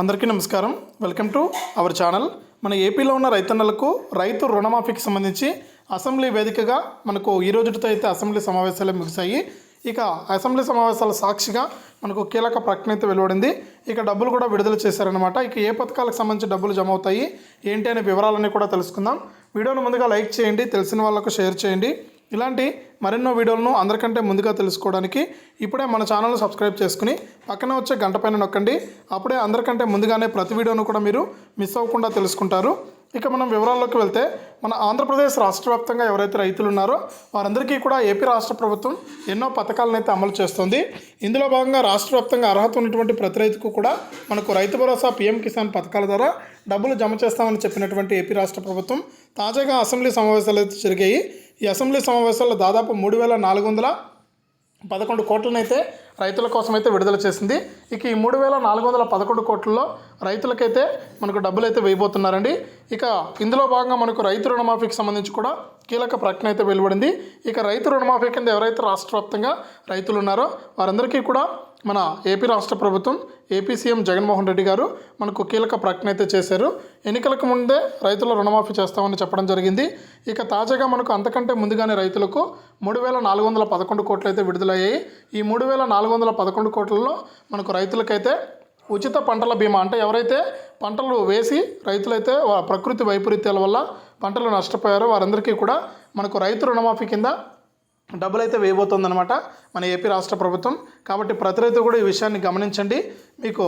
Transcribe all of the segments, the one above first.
అందరికీ నమస్కారం. Welcome to our channel. మన ఏపీలో ఉన్న రైతన్నలకు రైతు రుణమాఫీకి సంబంధించి అసెంబ్లీ వేదికగా మనకు ఈ రోజుతో అయితే అసెంబ్లీ సమావేశాలు ముగిశాయి. ఇక అసెంబ్లీ సమావేశాల సాక్షిగా మనకు కీలక ప్రకటన అయితే వెలువడింది. ఇక డబ్బులు కూడా విడుదల చేశారనమాట ఇక ఏ పథకాలకు సంబంధించి డబ్బులు జమ అవుతాయి ఏంటి అనే వివరాలన్నీ కూడా తెలుసుకుందాం. వీడియోను ముందుగా లైక్ చేయండి తెలిసిన వాళ్ళకు షేర్ చేయండి. ఇలాంటి మరెన్నో వీడియోలను అందరికంటే ముందుగా తెలుసుకోవడానికి ఇప్పుడే మన ఛానల్ సబ్స్క్రైబ్ చేసుకుని పక్కన వచ్చే గంట పైన నొక్కండి. అప్పుడే అందరికంటే ముందుగానే ప్రతి వీడియోను కూడా మీరు మిస్ అవ్వకుండా తెలుసుకుంటారు. ఇక మనం వివరాల్లోకి వెళ్తే మన ఆంధ్రప్రదేశ్ రాష్ట్ర వ్యాప్తంగా ఎవరైతే రైతులు ఉన్నారో వారందరికీ కూడా ఏపీ రాష్ట్ర ప్రభుత్వం ఎన్నో పథకాలను అయితే అమలు చేస్తుంది. ఇందులో భాగంగా రాష్ట్ర వ్యాప్తంగా అర్హత ఉన్నటువంటి ప్రతి రైతుకు కూడా మనకు రైతు భరోసా పీఎం కిసాన్ పథకాల ద్వారా డబ్బులు జమ చేస్తామని చెప్పినటువంటి ఏపీ రాష్ట్ర ప్రభుత్వం తాజాగా అసెంబ్లీ సమావేశాలు అయితే జరిగాయి. ఈ అసెంబ్లీ సమావేశాల్లో దాదాపు మూడు వేల నాలుగు వందల పదకొండు కోట్లనైతే రైతుల కోసం అయితే విడుదల చేసింది. ఇక ఈ మూడు వేల నాలుగు వందల పదకొండు కోట్లలో రైతులకైతే మనకు డబ్బులు అయితే వేయబోతున్నారండి. ఇక ఇందులో భాగంగా మనకు రైతు రుణమాఫీకి సంబంధించి కూడా కీలక ప్రకటన అయితే వెలువడింది. ఇక రైతు రుణమాఫీ కింద ఎవరైతే రాష్ట్ర వ్యాప్తంగా రైతులు ఉన్నారో వారందరికీ కూడా మన ఏపీ రాష్ట్ర ప్రభుత్వం ఏపీ సీఎం జగన్మోహన్ రెడ్డి గారు మనకు కీలక ప్రకటన అయితే చేశారు. ఎన్నికలకు ముందే రైతుల రుణమాఫీ చేస్తామని చెప్పడం జరిగింది. ఇక తాజాగా మనకు అంతకంటే ముందుగానే రైతులకు మూడు వేల నాలుగు వందల పదకొండు కోట్లు అయితే విడుదలయ్యాయి. ఈ మూడు వేల నాలుగు వందల పదకొండు కోట్లలో మనకు రైతులకైతే ఉచిత పంటల బీమా అంటే ఎవరైతే పంటలు వేసి రైతులైతే ప్రకృతి వైపరీత్యాల వల్ల పంటలు నష్టపోయారో వారందరికీ కూడా మనకు రైతు రుణమాఫీ కింద డబ్బులు అయితే వేయబోతుందన్నమాట మన ఏపీ రాష్ట్ర ప్రభుత్వం. కాబట్టి ప్రతి రైతు కూడా ఈ విషయాన్ని గమనించండి. మీకు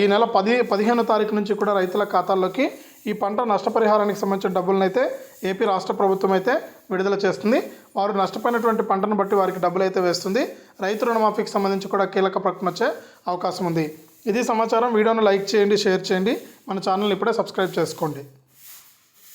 ఈ నెల పది పదిహేనో తారీఖు నుంచి కూడా రైతుల ఖాతాల్లోకి ఈ పంట నష్టపరిహారానికి సంబంధించిన డబ్బులను అయితే ఏపీ రాష్ట్ర ప్రభుత్వం అయితే విడుదల చేస్తుంది. వారు నష్టపోయినటువంటి పంటను బట్టి వారికి డబ్బులు అయితే వేస్తుంది. రైతు రుణమాఫీకి సంబంధించి కూడా కీలక ప్రకటన వచ్చే అవకాశం ఉంది. ఇది సమాచారం. వీడియోను లైక్ చేయండి షేర్ చేయండి. మన ఛానల్ ఇప్పుడే సబ్స్క్రైబ్ చేసుకోండి.